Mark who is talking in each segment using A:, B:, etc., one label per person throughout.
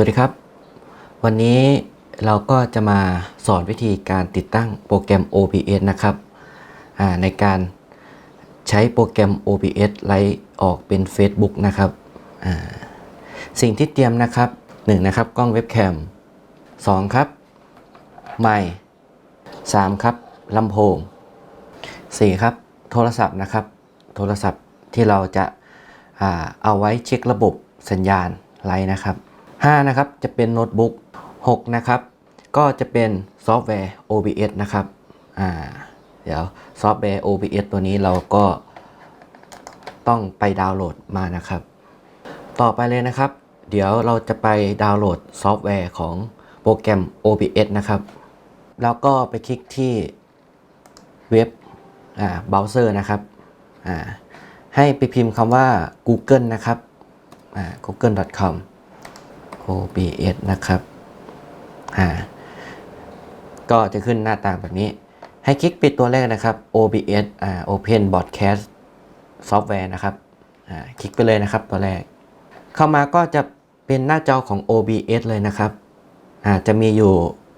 A: วัสดีครับ วันนี้เราก็จะมาสอนวิธีการติดตั้งโปรแกรม OBS นะครับในการใช้โปรแกรม OBS ไลฟ์ออกเป็น Facebook นะครับสิ่งที่เตรียมนะครับ 1 นะครับกล้องเว็บแคม 2 ครับไมค์3ครับลำโพง 4 ครับโทรศัพท์นะครับ โทรศัพท์ที่เราจะอาเอาไว้เช็คระบบสัญญาณไลน์นะครับ 5นะครับจะเป็นโน้ตบุ๊ก6นะครับก็จะเป็นซอฟต์แวร์ OBS นะครับอ่าเดี๋ยวซอฟต์แวร์ OBS ตัวนี้เราก็ต้องไปดาวน์โหลดมานะครับ ต่อไปเลยนะครับ เดี๋ยวเราจะไปดาวน์โหลดซอฟต์แวร์ของโปรแกรม OBS นะครับ แล้วก็ไปคลิกที่เว็บอ่าเบราว์เซอร์นะครับอ่าให้ไปพิมพ์คำว่า Google นะครับอ่า google.com OBS นะครับอ่าก็จะขึ้นหน้าต่างแบบนี้ ให้คลิกปิดตัวแรกนะครับ OBS อ่า Open Broadcast Software นะครับอ่าคลิกไปเลยนะครับตัวแรก เข้ามาก็จะเป็นหน้าจอของ OBS เลยนะครับอ่าจะมีอยู่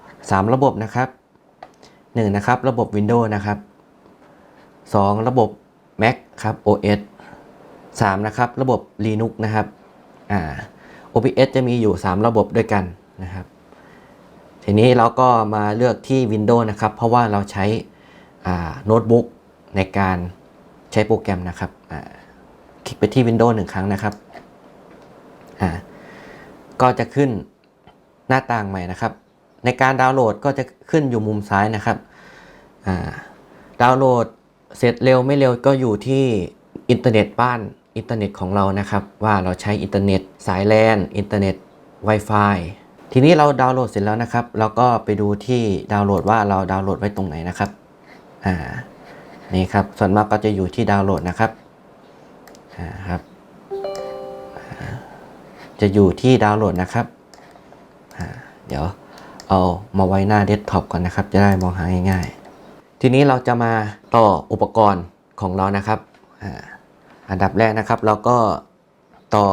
A: 3 ระบบนะครับ 1 นะครับ ระบบ Windows นะครับ 2 ระบบ Mac ครับ OS 3 นะครับ ระบบ Linux นะครับอ่า OBS จะมีอยู่ 3 ระบบด้วยกันนะครับ ทีนี้เราก็มาเลือกที่ Windows นะครับ เพราะว่าเราใช้โน้ตบุ๊กในการใช้โปรแกรมนะครับ คลิกไปที่ Windows หนึ่งครั้งนะครับ ก็จะขึ้นหน้าต่างใหม่นะครับ ในการดาวน์โหลดก็จะขึ้นอยู่มุมซ้ายนะครับ ดาวน์โหลดเสร็จเร็วไม่เร็วก็อยู่ที่อินเทอร์เน็ตบ้าน อินเทอร์เน็ตของเรานะครับ ว่าเราใช้อินเทอร์เน็ตสายแลนอินเทอร์เน็ต Wi-Fi ทีนี้เราดาวน์โหลดเสร็จแล้วนะครับเราก็ไปดูที่ดาวน์โหลดว่าเราดาวน์โหลดไว้ตรงไหนนะครับอ่านี่ครับส่วนมากก็จะอยู่ที่ดาวน์โหลดนะครับอ่าครับจะอยู่ที่ดาวน์โหลดนะครับอ่าเดี๋ยวเอามาไว้หน้าเดสก์ท็อปก่อนนะครับ จะได้มองหาง่ายๆ ทีนี้เราจะมาต่ออุปกรณ์ของเรานะครับอ่า อันดับแรกนะครับเราก็ต่อ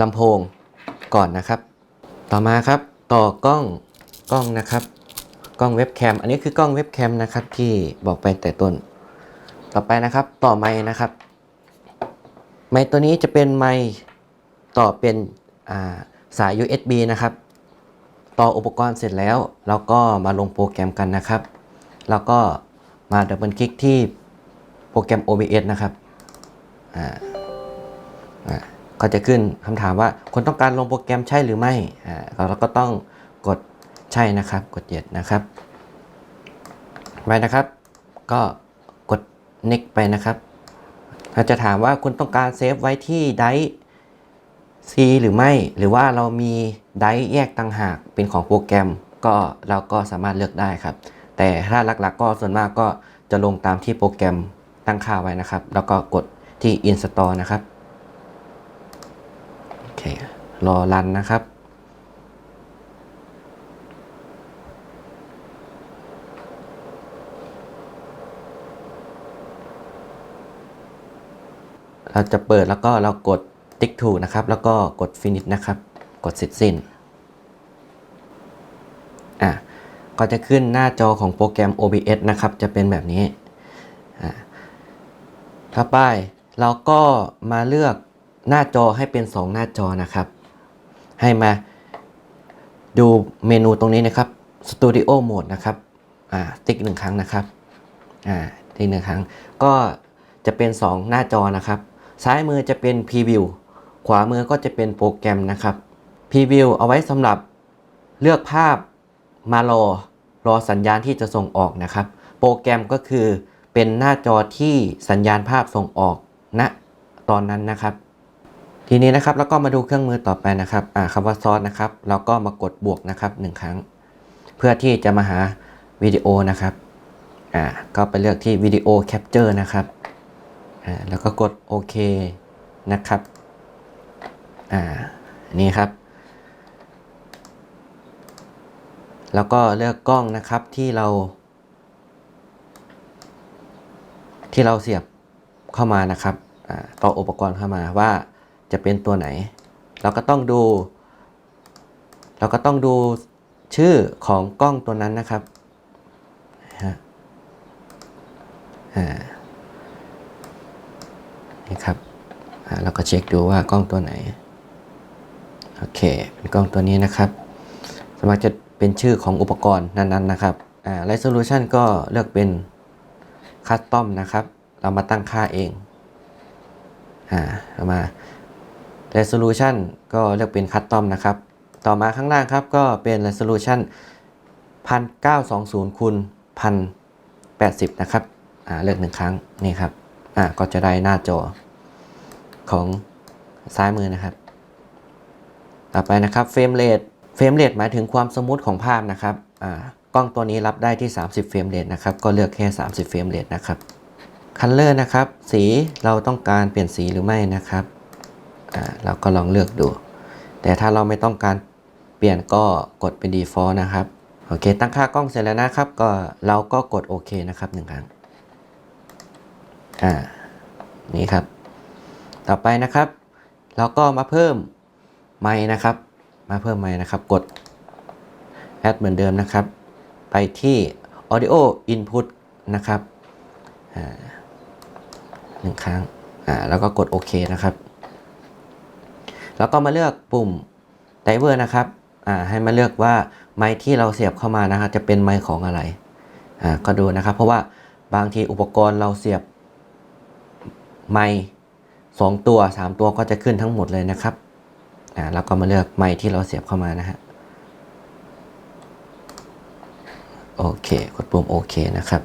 A: ลำโพงก่อนนะครับ ต่อมาครับต่อกล้องกล้องนะครับกล้องเว็บแคมอันนี้คือกล้องเว็บแคมนะครับที่บอกไปแต่ต้น ต่อไปนะครับต่อไม้นะครับ ไม้ตัวนี้จะเป็นไม้ต่อเป็นสาย USB นะครับ ต่ออุปกรณ์เสร็จแล้วเราก็มาลงโปรแกรมกันนะครับ แล้วก็มาดับเบิลคลิกที่โปรแกรม OBS นะครับ อ่าก็จะขึ้นคำถามว่าคนต้องการลงโปรแกรมใช่หรือไม่อ่าเราก็ต้องกดใช่นะครับ กด yes นะครับไปนะครับ ก็กด next ไปนะครับเราจะถามว่าคุณต้องการเซฟไว้ที่ไดร์ C หรือไม่ หรือว่าเรามีไดร์แยกต่างหากเป็นของโปรแกรม ก็เราก็สามารถเลือกได้ครับ แต่ถ้าหลักๆก็ส่วนมากก็จะลงตามที่โปรแกรมตั้งค่าไว้นะครับ แล้วก็กด ที่ install นะครับ โอเค รอรันนะครับ เราจะเปิดแล้วก็เรากดติ๊กถูกนะครับ แล้วก็กด finish นะครับ กดเสร็จสิ้น อะ ก็จะขึ้นหน้าจอของโปรแกรม OBS นะครับ จะเป็นแบบนี้ อะถ้าไป เราก็มาเลือกหน้าจอให้เป็น 2 หน้าจอนะครับ ให้มาดูเมนูตรงนี้นะครับ Studio Mode นะครับอ่าติ๊กหนึ่งครั้งนะครับอ่าติ๊กหนึ่งครั้ง ก็จะเป็น 2 หน้าจอนะครับ ซ้ายมือจะเป็น Preview ขวามือก็จะเป็นโปรแกรมนะครับ Preview เอาไว้สำหรับเลือกภาพมารอรอสัญญาณที่จะส่งออกนะครับ โปรแกรมก็คือเป็นหน้าจอที่สัญญาณภาพส่งออก ณนะตอนนั้นนะครับ ทีนี้นะครับแล้วก็มาดูเครื่องมือต่อไปนะครับคำว่าซอสนะครับเราก็มากดบวกนะครับหนึ่งครั้ง เพื่อที่จะมาหาวิดีโอนะครับอ่าก็ไปเลือกที่วิดีโอแคปเจอร์นะครับอ่าแล้วก็กดโอเคนะครับอ่านี่ครับ แล้วก็เลือกกล้องนะครับที่เรา ที่เราเสียบ เข้ามานะครับต่ออุปกรณ์เข้ามาว่าจะเป็นตัวไหน เราก็ต้องดู เราก็ต้องดูชื่อของกล้องตัวนั้นนะครับฮะอ่านี่ครับเราก็เช็คดูว่ากล้องตัวไหน โอเค เป็นกล้องตัวนี้นะครับ สมัครจะเป็นชื่อของอุปกรณ์นั้นๆนะครับอ่า resolution ก็เลือกเป็น custom นะครับ เรามาตั้งค่าเองอ่าเรามา resolution ก็เลือกเป็น custom นะครับ ต่อมาข้างล่างครับก็เป็น resolution 1920คูณ1080 นะครับอ่าเลือกหนึ่งครั้งนี่ครับอ่าก็จะได้หน้าจอของซ้ายมือนะครับ ต่อไปนะครับเฟรมเรทเฟรมเรทหมายถึงความสมูทของภาพนะครับอ่ากล้องตัวนี้รับได้ที่ 30 เฟรมเรทนะครับ ก็เลือกแค่ 30 เฟรมเรทนะครับ คันเลอร์นะครับ สีเราต้องการเปลี่ยนสีหรือไม่นะครับอ่าเราก็ลองเลือกดู แต่ถ้าเราไม่ต้องการเปลี่ยนก็กดเป็น default นะครับ โอเค ตั้งค่ากล้องเสร็จแล้วนะครับ ก็เราก็กดโอเคนะครับหนึ่งครั้ง อ่า นี่ครับ ต่อไปนะครับ เราก็มาเพิ่มไมค์นะครับ มาเพิ่มไมค์นะครับ กด add เหมือนเดิมนะครับ ไปที่ audio input นะครับ อ่า หนึ่งครั้งอ่าแล้วก็กดโอเคนะครับ แล้วก็มาเลือกปุ่ม driver นะครับอ่าให้มาเลือกว่าไมค์ที่เราเสียบเข้ามานะครับจะเป็นไมค์ของอะไรอ่าก็ดูนะครับ เพราะว่าบางทีอุปกรณ์เราเสียบไมค์สองตัวสามตัวก็จะขึ้นทั้งหมดเลยนะครับอ่าแล้วก็มาเลือกไมค์ที่เราเสียบเข้ามานะฮะโอเค กดปุ่มโอเคนะครับ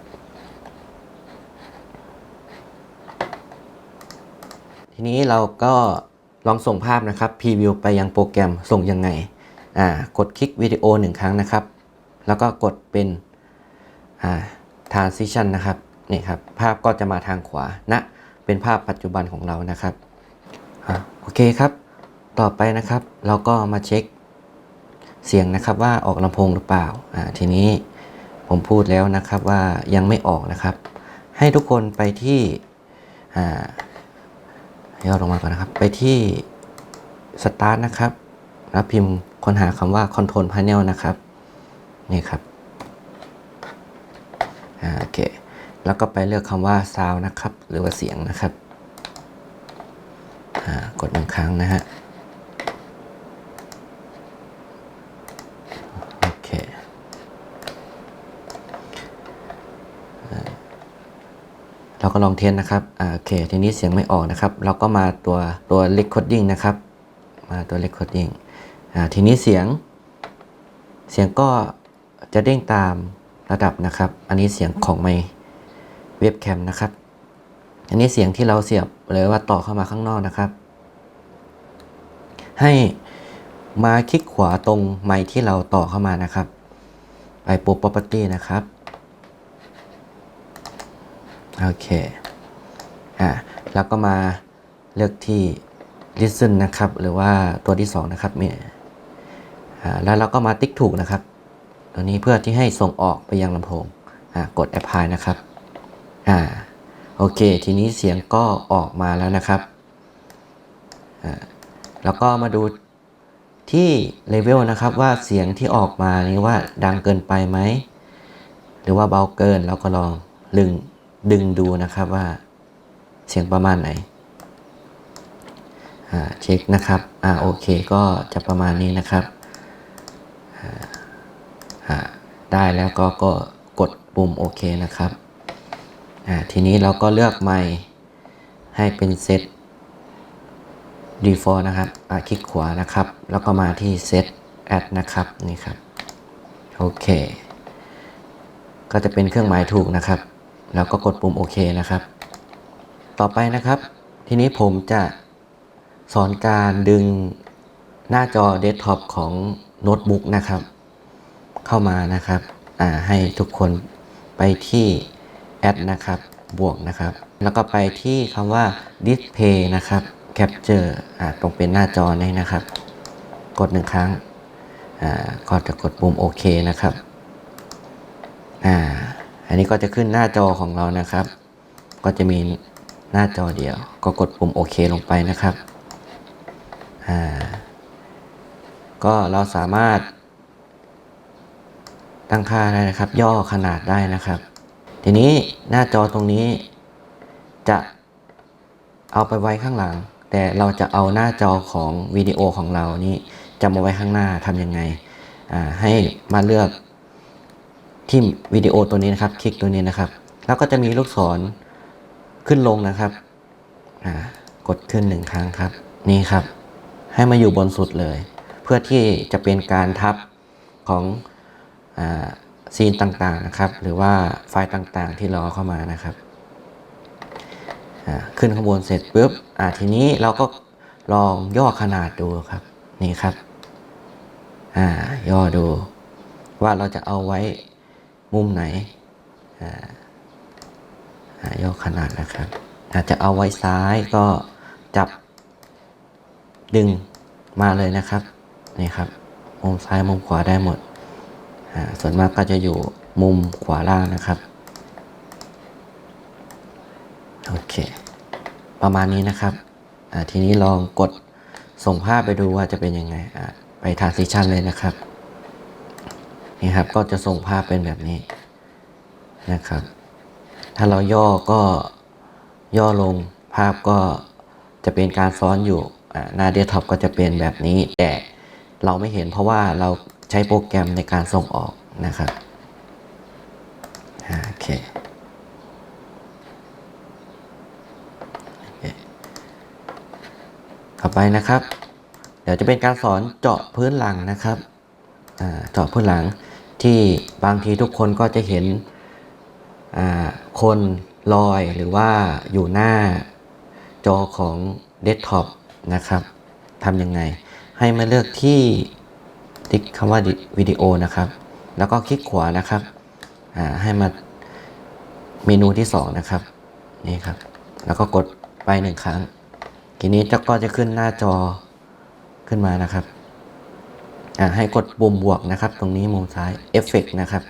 A: ทีนี้เราก็ลองส่งภาพนะครับพรีวิวไปยังโปรแกรมส่งยังไง อ่า กดคลิกวิดีโอหนึ่งครั้งนะครับ แล้วก็กดเป็น อ่า transition นะครับ นี่ครับ ภาพก็จะมาทางขวานะ เป็นภาพปัจจุบันของเรานะครับ อ่า โอเคครับ ต่อไปนะครับ เราก็มาเช็คเสียงนะครับว่าออกลำโพงหรือเปล่า อ่า ทีนี้ผมพูดแล้วนะครับว่ายังไม่ออกนะครับ ให้ทุกคนไปที่ อ่า ย่อลงมาก่อนนะครับ ไปที่ Start นะครับ แล้วพิมพ์ค้นหาคำว่า Control Panel นะครับ นี่ครับโอเค แล้วก็ไปเลือกคำว่า Sound นะครับ หรือว่าเสียงนะครับกดหนึ่งครั้งนะฮะ โอเคอ่า เราก็ลองเทสนะครับอ่าโอเค ทีนี้เสียงไม่ออกนะครับ เราก็มาตัวตัว recording นะครับ มาตัว recording อ่าทีนี้เสียง เสียงก็จะเด้งตามระดับนะครับ อันนี้เสียงของไมเว็บแคมนะครับ อันนี้เสียงที่เราเสียบหรือว่าต่อเข้ามาข้างนอกนะครับ ให้มาคลิกขวาตรงไมค์ที่เราต่อเข้ามานะครับ ไปปุ๊บ property นะครับ โอเคอ่าแล้วก็มาเลือกที่ listen นะครับ หรือว่าตัวที่ 2 นะครับมีอ่าแล้วเราก็มาติ๊กถูกนะครับ ตัวนี้เพื่อที่ให้ส่งออกไปยังลำโพงอ่ากด apply นะครับอ่าโอเค ทีนี้เสียงก็ออกมาแล้วนะครับอ่าแล้วก็มาดูที่เลเวลนะครับว่าเสียงที่ออกมานี้ว่าดังเกินไปไหม หรือว่าเบาเกินเราก็ลองดึง ดึงดูนะครับว่าเสียงประมาณไหนอ่าเช็คนะครับอ่าโอเคก็จะประมาณนี้นะครับอ่าได้แล้วก็ก็กดปุ่มโอเคนะครับอ่าทีนี้เราก็เลือกไมค์ให้เป็นเซต default นะครับอ่าคลิกขวานะครับ แล้วก็มาที่ set add นะครับ นี่ครับ โอเค ก็จะเป็นเครื่องหมายถูกนะครับ แล้วก็กดปุ่มโอเคนะครับ ต่อไปนะครับ ทีนี้ผมจะสอนการดึงหน้าจอเดสก์ท็อปของโน้ตบุ๊กนะครับ เข้ามานะครับให้ทุกคนไปที่แอดนะครับบวกนะครับ แล้วก็ไปที่คำว่า display นะครับ capture อ่าตรงเป็นหน้าจอนี้นะครับ กดหนึ่งครั้งอ่าก็จะกดปุ่มโอเคนะครับ อ่า อันนี้ก็จะขึ้นหน้าจอของเรานะครับ ก็จะมีหน้าจอเดียว ก็กดปุ่มโอเคลงไปนะครับ อ่า ก็เราสามารถ ตั้งค่าได้นะครับ ย่อขนาดได้นะครับ ทีนี้หน้าจอตรงนี้ จะเอาไปไว้ข้างหลัง แต่เราจะเอาหน้าจอของวิดีโอของเรานี่จะมาไว้ข้างหน้าทำยังไง อ่า ให้มาเลือก ที่วิดีโอตัวนี้นะครับ คลิกตัวนี้นะครับ แล้วก็จะมีลูกศรขึ้นลงนะครับอ่ากดขึ้นหนึ่งครั้งครับ นี่ครับ ให้มาอยู่บนสุดเลย เพื่อที่จะเป็นการทับของอ่าซีนต่างๆนะครับ หรือว่าไฟล์ต่างๆที่เราเอเข้ามานะครับขึ้นข้างบนเสร็จปุ๊บทีนี้เราก็ลองย่อขนาดดูครับ นี่ครับ ย่อดูว่าเราจะเอาไว้ มุมไหนอ่าย่อขนาดนะครับอาจจะเอาไว้ซ้ายก็จับดึงมาเลยนะครับนี่ครับ มุมซ้ายมุมขวาได้หมด ส่วนมากก็จะอยู่มุมขวาล่างนะครับโอเค ประมาณนี้นะครับทีนี้ลองกดส่งภาพไปดูว่าจะเป็นยังไงไปทางซิชันเลยนะครับ นี่ครับ ก็จะส่งภาพเป็นแบบนี้นะครับ ถ้าเราย่อก็ย่อลงภาพก็จะเป็นการซ้อนอยู่หน้าเดสก์ท็อปก็จะเป็นแบบนี้ แต่เราไม่เห็นเพราะว่าเราใช้โปรแกรมในการส่งออกนะครับโอเคต่อไปนะครับ เดี๋ยวจะเป็นการสอนเจาะพื้นหลังนะครับ อ่าเจาะพื้นหลังที่บางทีทุกคนก็จะเห็นคนลอยหรือว่าอยู่หน้าจอของเดสก์ท็อปนะครับทำยังไง ให้มาเลือกที่ติ๊กคำว่าวิดีโอนะครับ แล้วก็คลิกขวานะครับให้มาเมนูที่ 2 นะครับ นี่ครับ แล้วก็กดไปหนึ่งครั้ง ทีนี้จะก็จะขึ้นหน้าจอขึ้นมานะครับ อ่าให้กดปุ่มบวกนะครับ ตรงนี้มุมซ้ายเอฟเฟกนะครับ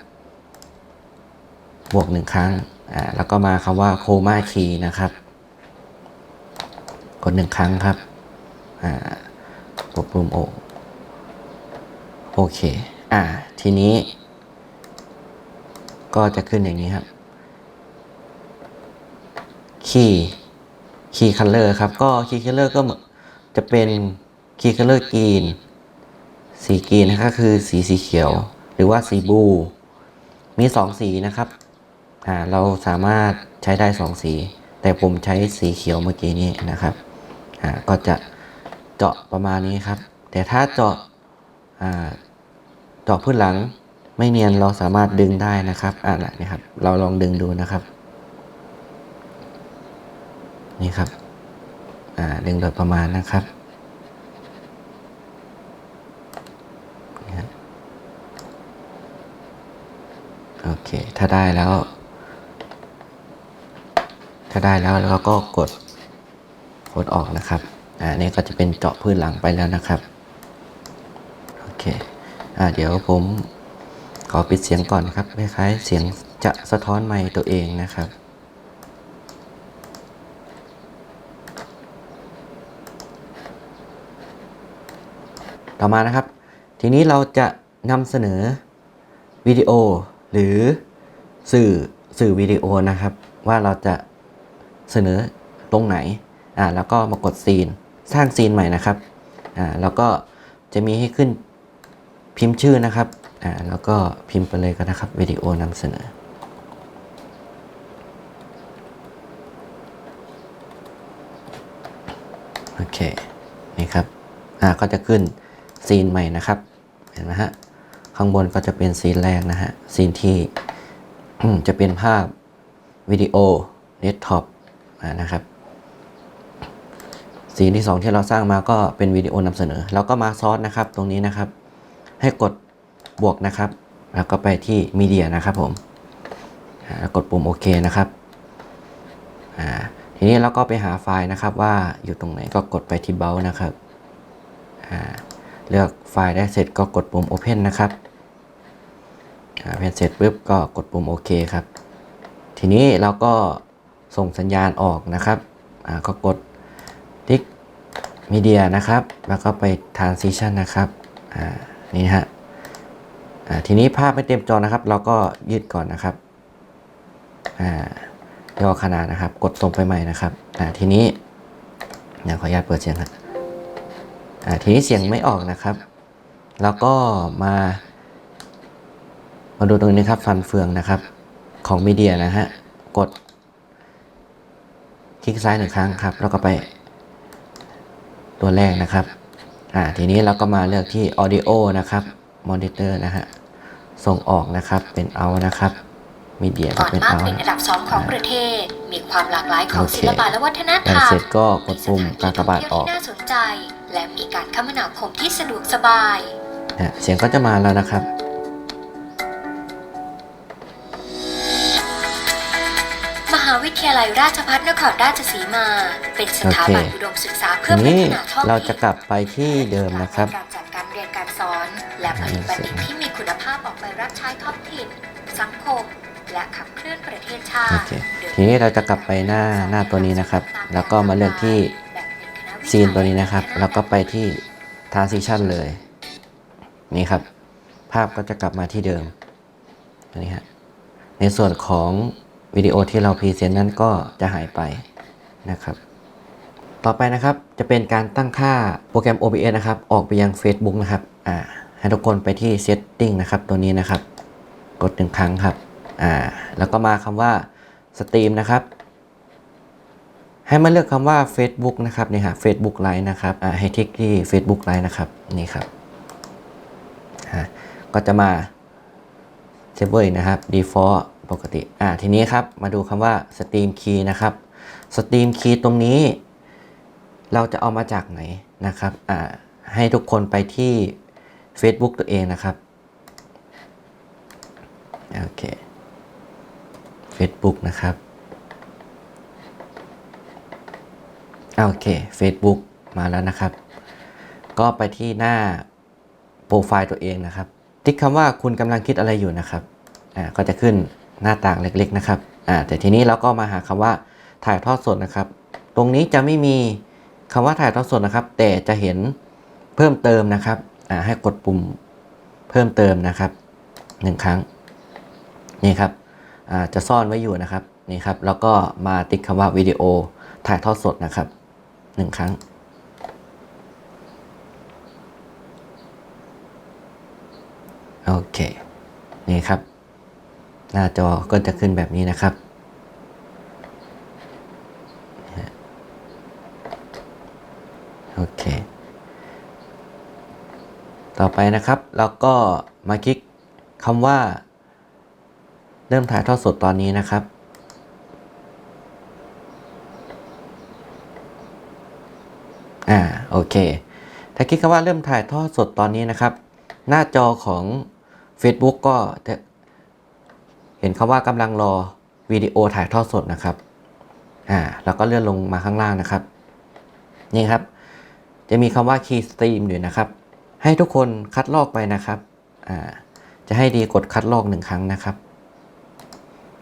A: บวกหนึ่งครั้งอ่าแล้วก็มาคำว่าโคม่าคีนะครับ กดหนึ่งครั้งครับอ่ากดปุ่มโอโอเค อ่า ทีนี้ ก็จะขึ้นอย่างนี้ครับ คีย์คีย์คัลเลอร์ครับ ก็คีย์คัลเลอร์ก็จะเป็นคีย์คัลเลอร์กรีน สีกรีนนะครับคือสีสีเขียว หรือว่าสีบลูมีสองสีนะครับอ่าเราสามารถใช้ได้สองสี แต่ผมใช้สีเขียวเมื่อกี้นี้นะครับอ่าก็จะเจาะประมาณนี้ครับ แต่ถ้าเจาะอ่าเจาะพื้นหลังไม่เนียนเราสามารถดึงได้นะครับอ่านี่ครับ เราลองดึงดูนะครับ นี่ครับอ่าดึงโดยประมาณนะครับนี่ครับ โอเค ถ้าได้แล้ว ถ้าได้แล้วเราก็กดกดออกนะครับ อ่านี่ก็จะเป็นเจาะพื้นหลังไปแล้วนะครับ โอเค อ่า เดี๋ยวผมขอปิดเสียงก่อนครับ คล้ายๆ เสียงจะสะท้อนไมค์ตัวเองนะครับต่อมานะครับ ทีนี้เราจะนำเสนอวิดีโอ หรือสื่อสื่อวิดีโอนะครับ ว่าเราจะเสนอตรงไหนอ่าแล้วก็มากดซีนสร้างซีนใหม่นะครับอ่าแล้วก็จะมีให้ขึ้นพิมพ์ชื่อนะครับอ่าแล้วก็พิมพ์ไปเลยก็นะครับวิดีโอนำเสนอโอเคนี่ครับอ่าก็จะขึ้นซีนใหม่นะครับเห็นไหมฮะ ข้างบนก็จะเป็นซีนแรกนะฮะ ซีนที่จะเป็นภาพวิดีโอเดสก์ท็อปนะครับ ซีนที่ 2 ที่เราสร้างมาก็เป็นวิดีโอนำเสนอ แล้วก็มาซอสนะครับตรงนี้นะครับ ให้กดบวกนะครับ แล้วก็ไปที่มีเดียนะครับผมกดปุ่มโอเคนะครับทีนี้เราก็ไปหาไฟล์นะครับว่าอยู่ตรงไหนก็กดไปที่เบลนะครับเลือกไฟล์ได้เสร็จก็กดปุ่ม Open นะครับาเป็นเสร็จปุ๊บก็กดปุ่มโอเคครับ ทีนี้เราก็ส่งสัญญาณออกนะครับอ่าก็กดทิกมีเดียนะครับ แล้วก็ไป Transition นะครับอ่านี่ฮะอ่าทีนี้ภาพไม่เต็มจอนะครับ เราก็ยืดก่อนนะครับอ่าย่อขนาดนะครับ กดส่งไปใหม่นะครับอ่าทีนี้เดี๋ยวขออนุญาตเปิดเสียงครับอ่าทีนี้เสียงไม่ออกนะครับ แล้วก็มา มาดูตรงนี้ครับฟันเฟืองนะครับ ของมีเดียนะฮะ กด คลิกซ้ายหนึ่งครั้งครับ แล้วก็ไป ตัวแรกนะครับ อ่า ทีนี้เราก็มาเลือกที่ audio นะครับ monitor นะฮะ ส่งออกนะครับ เป็นเอานะครับมีเดียก็
B: ก่อน
A: เป็น
B: มาก
A: เอา
B: เป็นอันดับสองของประเทศ มีความหลากหลายของ
A: โอเค
B: ศิลปะและวัฒนธร
A: แต่
B: รม
A: เสร็จก็กดปุ่ม
B: มี
A: กากบาทออก
B: สถนที่ท่งเที่ยวที่น่าสนใจ และมีการคมนาคมที่สะดวกสบาย
A: นะฮะเสียงก็จะมาแล้วนะครับ
B: วิทยาลัยราชภัฏนครราชสีมา เป็นสถาบัน
A: โอเค
B: อุดมศึกษา
A: ที
B: เพื่อพั
A: นี้
B: ฒนาท้อง
A: เรา
B: ถิ่น
A: จะกลับไปที่เดิมนะครับ
B: การจัดการเรียนการสอน และผลิตบัณฑิตที่มีคุณภาพออกไปรับใช้ท้องถิ่น สังคม และขับเคลื่อนประเทศชา
A: โอ
B: ติ
A: เคทีนี้เราจะกลับไปหน้าหน้าตัวนี้นะครับ แล้วก็มาเลือกที่ซีนตัวนี้นะครับ แล้วก็ไปที่ transition เลย นี่ครับ ภาพก็จะกลับมาที่เดิมอันนี้ฮะในส่วนของ วิดีโอที่เราพรีเซนต์นั้นก็จะหายไปนะครับ ต่อไปนะครับจะเป็นการตั้งค่าโปรแกรม OBS นะครับ ออกไปยัง Facebook นะครับอ่าให้ทุกคนไปที่ Setting นะครับ ตัวนี้นะครับ กดหนึ่งครั้งครับอ่าแล้วก็มาคำว่า Stream นะครับ ให้มาเลือกคำว่า Facebook นะครับนี่ฮะ Facebook Live นะครับอ่าให้ทิกที่ Facebook Live นะครับนี่ครับก็จะมาเซฟเวอร์นะครับ default ปกติ อ่า ทีนี้ครับ มาดูคำว่า Steam Key นะครับ Steam Key ตรงนี้ เราจะเอามาจากไหนนะครับ อ่า ให้ทุกคนไปที่ Facebook ตัวเองนะครับ โอเค Facebook นะครับ โอเค Facebook มาแล้วนะครับ ก็ไปที่หน้าโปรไฟล์ตัวเองนะครับ ติ๊กคำว่าคุณกำลังคิดอะไรอยู่นะครับ อ่า ก็จะขึ้น หน้าต่างเล็กๆนะครับอ่าแต่ทีนี้เราก็มาหาคำว่าถ่ายทอดสดนะครับ ตรงนี้จะไม่มีคำว่าถ่ายทอดสดนะครับ แต่จะเห็นเพิ่มเติมนะครับอ่าให้กดปุ่มเพิ่มเติมนะครับหนึ่งครั้งนี่ครับอ่าจะซ่อนไว้อยู่นะครับนี่ครับแล้วก็มาติ๊กคำว่าวิดีโอถ่ายทอดสดนะครับหนึ่งครั้งโอเค นี่ครับ หน้าจอก็จะขึ้นแบบนี้นะครับ โอเค ต่อไปนะครับเราก็มาคลิกคำว่า เริ่มถ่ายทอดสดตอนนี้นะครับอ่าโอเค ถ้าคลิกคำว่าเริ่มถ่ายทอดสดตอนนี้นะครับ หน้าจอของ Facebook ก็จะ เห็นคำว่ากำลังรอวิดีโอถ่ายทอดสดนะครับอ่าแล้วก็เลื่อนลงมาข้างล่างนะครับ นี่ครับ จะมีคำว่า Key Stream อยู่นะครับ ให้ทุกคนคัดลอกไปนะครับอ่าจะให้ดีกดคัดลอกหนึ่งครั้งนะครับ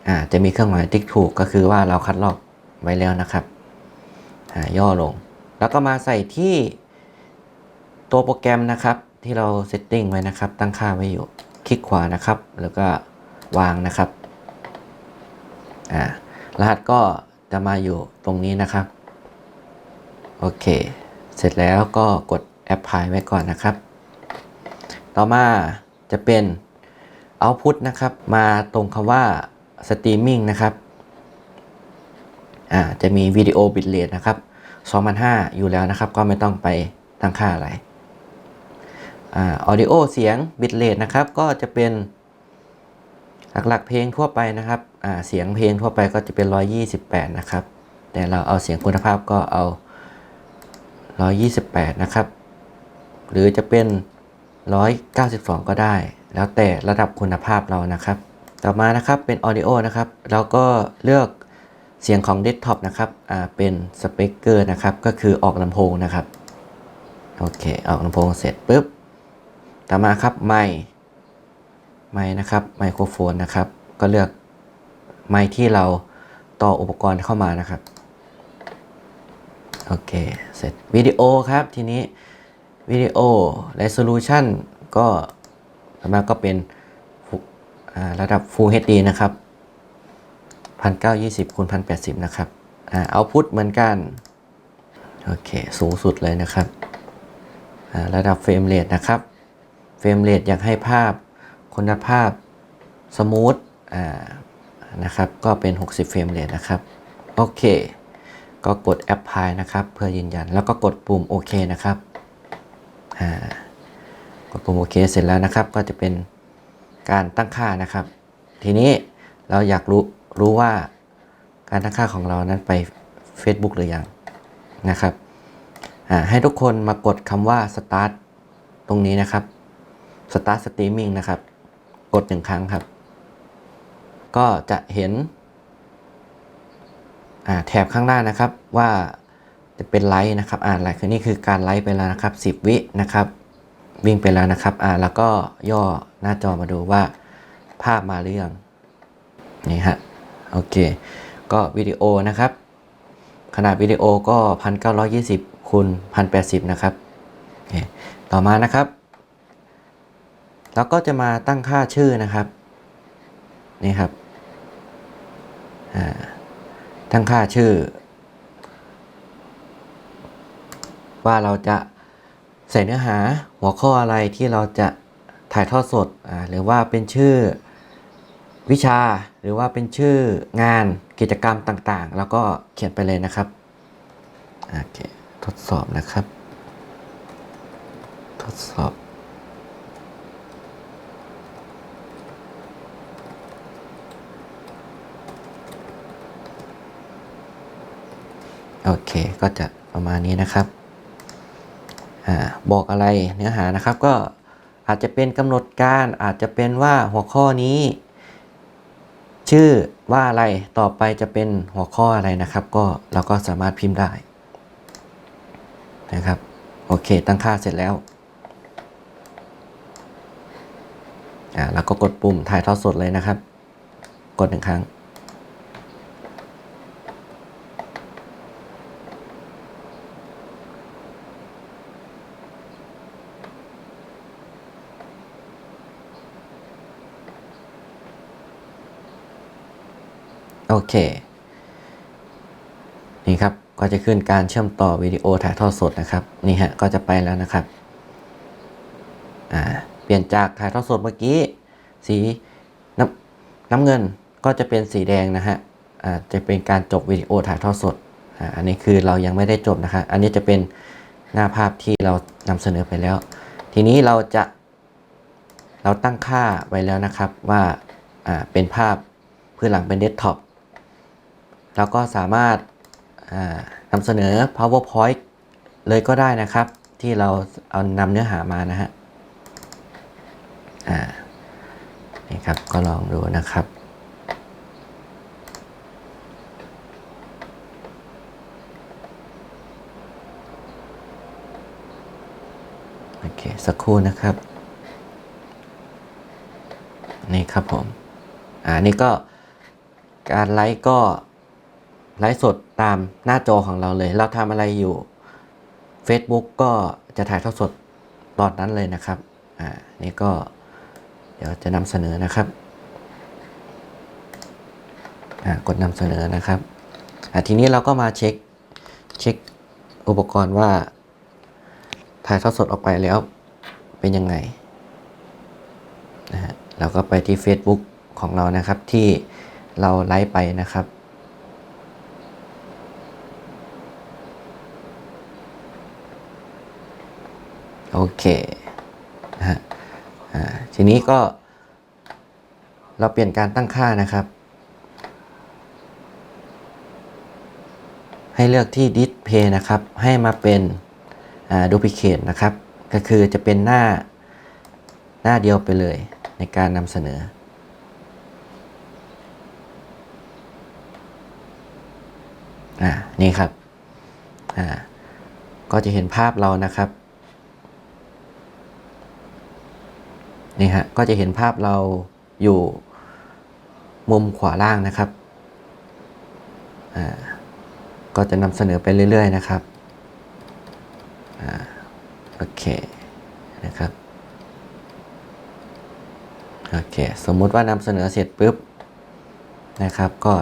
A: อ่าจะมีเครื่องหมายติ๊กถูกก็คือว่าเราคัดลอกไว้แล้วนะครับอ่าย่อลง แล้วก็มาใส่ที่ตัวโปรแกรมนะครับ ที่เราเซตติ้งไว้นะครับ ตั้งค่าไว้อยู่ คลิกขวานะครับ แล้วก็ วางนะครับอ่ารหัสก็จะมาอยู่ตรงนี้นะครับ โอเค เสร็จแล้วก็กดแอปพลายไว้ก่อนนะครับ ต่อมาจะเป็น Output นะครับ มาตรงคำว่า Streaming นะครับอ่าจะมีวิดีโอบิตเรทนะครับ2005 อยู่แล้วนะครับ ก็ไม่ต้องไปตั้งค่าอะไรอ่า Audio เสียงบิตเรทนะครับ ก็จะเป็น หลักๆเพลงทั่วไปนะครับเสียงเพลงทั่วไปก็จะเป็น 128 นะครับ แต่เราเอาเสียงคุณภาพก็เอา 128 นะครับ หรือจะเป็น 192 ก็ได้ แล้วแต่ระดับคุณภาพเรานะครับ ต่อมานะครับเป็น Audio นะครับเราก็เลือกเสียงของเดสก์ท็อปนะครับเป็นสเปกเกอร์นะครับ ก็คือออกลำโพงนะครับ โอเค ออกลำโพงเสร็จปุ๊บ ต่อมาครับไมค์ ไมค์นะครับไมโครโฟนนะครับ ก็เลือกไมค์ที่เราต่ออุปกรณ์เข้ามานะครับโอเคเสร็จวิดีโอครับทีนี้วิดีโอ resolution ก็สามารถก็เป็นระดับ Full HD นะครับ 1920คูณ1080 นะครับอ่า output เหมือนกัน โอเค สูงสุดเลยนะครับ ระดับเฟรมเรทนะครับ เฟรมเรทอยากให้ภาพ คุณภาพสมูทอ่านะครับ ก็เป็น 60 เฟรมเรทนะครับ โอเค ก็กด apply นะครับ เพื่อยืนยัน แล้วก็กดปุ่มโอเคนะครับอ่ากดปุ่มโอเคเสร็จแล้วนะครับ ก็จะเป็นการตั้งค่านะครับ ทีนี้เราอยากรู้รู้ว่าการตั้งค่าของเรานั้นไป Facebook หรือยังนะครับให้ทุกคนมากดคำว่า start ตรงนี้นะครับ start streaming นะครับ ดหนึ่งครั้งครับ ก็จะเห็นแถบข้างหน้านะครับว่าจะเป็นไลค์นะครับอ่าไลค์คือนี่คือการไลค์ไปแล้วนะครับ 10 วินะครับ วิ่งไปแล้วนะครับอ่าแล้วก็ย่อหน้าจอมาดูว่าภาพมาหรือยังนี่ฮะโอเค ก็วิดีโอนะครับ ขนาดวิดีโอก็ 1920คูณ1080 นะครับต่อมานะครับ แล้วก็จะมาตั้งค่าชื่อนะครับนี่ครับตั้งค่าชื่อ ว่าเราจะใส่เนื้อหาหัวข้ออะไรที่เราจะถ่ายทอดสดหรือว่าเป็นชื่อวิชาหรือว่าเป็นชื่องานกิจกรรมต่างๆ แล้วก็เขียนไปเลยนะครับโอเคทดสอบนะครับ ทดสอบ โอเค ก็จะประมาณนี้นะครับอาบอกอะไรเนื้อหานะครับก็อาจจะเป็นกำหนดการอาจจะเป็นว่าหัวข้อนี้ ชื่อว่าอะไรต่อไปจะเป็นหัวข้ออะไรนะครับ ก็เราก็สามารถพิมพ์ได้นะครับโอเค ตั้งค่าเสร็จแล้วอ่าแล้วก็กดปุ่มถ่ายทอดสดเลยนะครับ กดหนึ่งครั้ง โอเค นี่ครับ ก็จะขึ้นการเชื่อมต่อวิดีโอถ่ายทอดสดนะครับ นี่ฮะ ก็จะไปแล้วนะครับ อ่า เปลี่ยนจากถ่ายทอดสดเมื่อกี้ สีน้ำน้ำเงินก็จะเป็นสีแดงนะฮะ อ่า จะเป็นการจบวิดีโอถ่ายทอดสด อ่า อันนี้คือเรายังไม่ได้จบนะครับ อันนี้จะเป็นหน้าภาพที่เรานำเสนอไปแล้ว ทีนี้เราจะ เราตั้งค่าไว้แล้วนะครับว่า อ่า เป็นภาพพื้นหลังเป็นเดสก์ท็อป แล้วก็สามารถานำเสนอ PowerPoint เลยก็ได้นะครับ ที่เราเอานำเนื้อหามานะฮะนี่ครับก็ลองดูนะครับโอเคสักครู่นะครับ นี่ครับผม อ่านี่ก็การไลฟ์ก็ ไลฟ์สดตามหน้าจอของเราเลย เราทำอะไรอยู่ Facebook ก็จะถ่ายทอดสดตอนนั้นเลยนะครับ อ่า นี่ก็เดี๋ยวจะนำเสนอนะครับ อ่า กดนำเสนอนะครับ อ่า ทีนี้เราก็มาเช็ค เช็คอุปกรณ์ว่า ถ่ายทอดสดออกไปแล้วเป็นยังไง นะฮะ เราก็ไปที่ Facebook ของเรานะครับที่เราไลฟ์ไปนะครับ โอเคนะฮะอ่าทีนี้ก็เราเปลี่ยนการตั้งค่านะครับ ให้เลือกที่ Display นะครับ ให้มาเป็นอ่า Duplicate นะครับ ก็คือจะเป็นหน้าหน้าเดียวไปเลยในการนำเสนออ่านี่ครับอ่าก็จะเห็นภาพเรานะครับ นี่ฮะก็จะเห็นภาพเราอยู่มุมขวาล่างนะครับ ก็จะนำเสนอไปเรื่อยๆนะครับอโอเคนะครับโอเคสมมุติว่านำเสนอเสร็จปุ๊บนะครับ ก็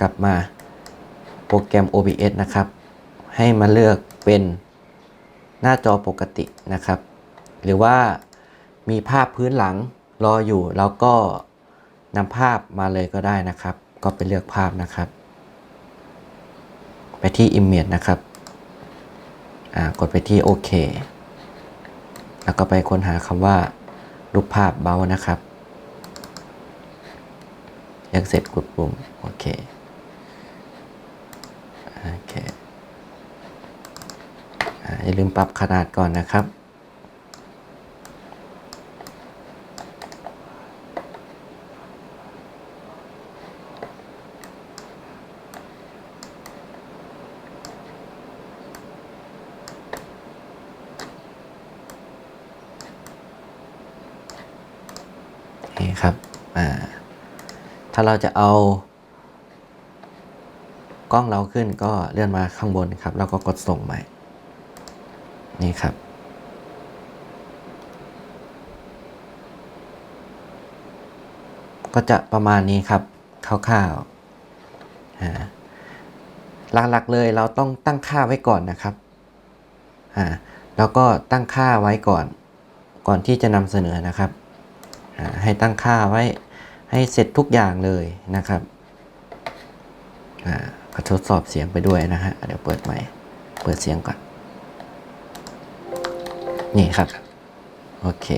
A: กลับมาโปรแกรม OBS นะครับ ให้มาเลือกเป็นหน้าจอปกตินะครับ หรือว่า มีภาพพื้นหลังรออยู่แล้วก็นำภาพมาเลยก็ได้นะครับ ก็ไปเลือกภาพนะครับ ไปที่ Image นะครับกดไปที่โอเคแล้วก็ไปค้นหาคำว่า รูปภาพเบานะครับเลือกเสร็จกดปุ่มโอเคโอเคอย่าลืมปรับขนาดก่อนนะครับ นี่ครับอ่า ถ้าเราจะเอา กล้องเราขึ้นก็เลื่อนมาข้างบนครับ แล้วก็กดส่งใหม่ นี่ครับ ก็จะประมาณนี้ครับคร่าวๆอ่าหลักๆเลยเราต้องตั้งค่าไว้ก่อนนะครับแล้วก็ตั้งค่าไว้ก่อน ก่อนที่จะนำเสนอนะครับ ให้ตั้งค่าไว้ ให้เสร็จทุกอย่างเลยนะครับอ่าก็ทดสอบเสียงไปด้วยนะฮะ เดี๋ยวเปิดใหม่ เปิดเสียงก่อน นี่ครับ โอเค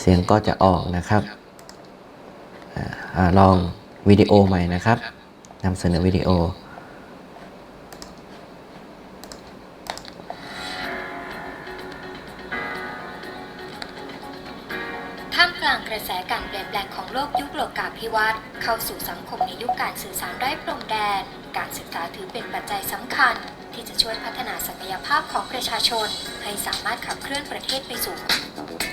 A: เสียงก็จะออกนะครับอาอ่าลองวิดีโอใหม่นะครับนำเสนอวิดีโอ
B: แปลงของโลกยุคโลกาภิวัตน์เข้าสู่สังคมในยุคการสื่อสารไร้พรมแดน การศึกษาถือเป็นปัจจัยสำคัญ ที่จะช่วยพัฒนาศักยภาพของประชาชน ให้สามารถขับเคลื่อนประเทศไปสู่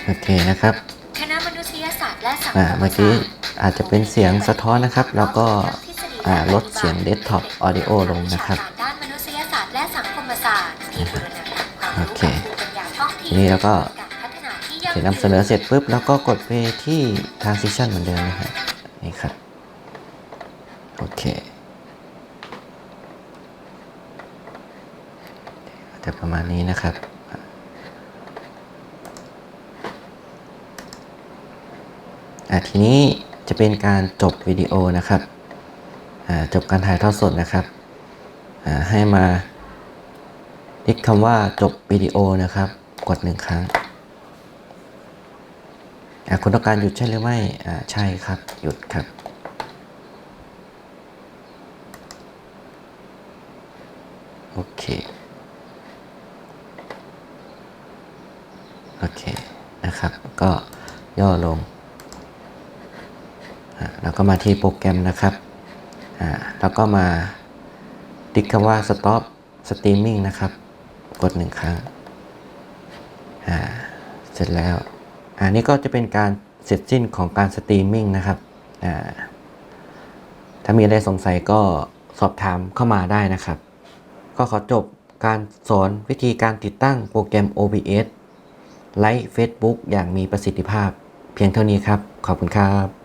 A: โอเคนะครับ
B: คณะมนุษยศาสตร์และสังค
A: อ่ามเมื่อกี้อาจจะเป็นเสียงสะท้อนนะครับ แล้วก็อ่าลดเสียง desktop audio ลงนะครับ
B: ด้านมนุษยศาสตร์และสังคมศาสตร์ที่บูรณาการความ
A: โอ
B: รู้
A: เค
B: กับภูมิปัญญาท้องถิ่น
A: ทีนี้เราก็ ขียนนำเสนอเสร็จปุ๊บแล้วก็กดไปที่ transition เหมือนเดิมนะฮะนี่ครับโอเคจะประมาณนี้นะครับอะทีนี้จะเป็นการจบวิดีโอนะครับอ่าจบการถ่ายทอดสดนะครับอ่าให้มาคลิกคำว่าจบวิดีโอนะครับ กดหนึ่งครั้ง คุณต้องการหยุดใช่หรือไม่ใช่ครับ หยุดครับ โอเค โอเค นะครับ ก็ย่อลงอแล้วก็มาที่โปรแกรมนะครับ แล้วก็มาติ๊กคำว่า stop streaming นะครับ กดหนึ่งครั้ง เสร็จแล้ว อันนี้ก็จะเป็นการเสร็จสิ้นของการสตรีมมิ่งนะครับ ถ้ามีอะไรสงสัยก็สอบถามเข้ามาได้นะครับ ก็ขอจบการสอนวิธีการติดตั้งโปรแกรม OBS ไลฟ์ Facebook อย่างมีประสิทธิภาพ เพียงเท่านี้ครับ ขอบคุณครับ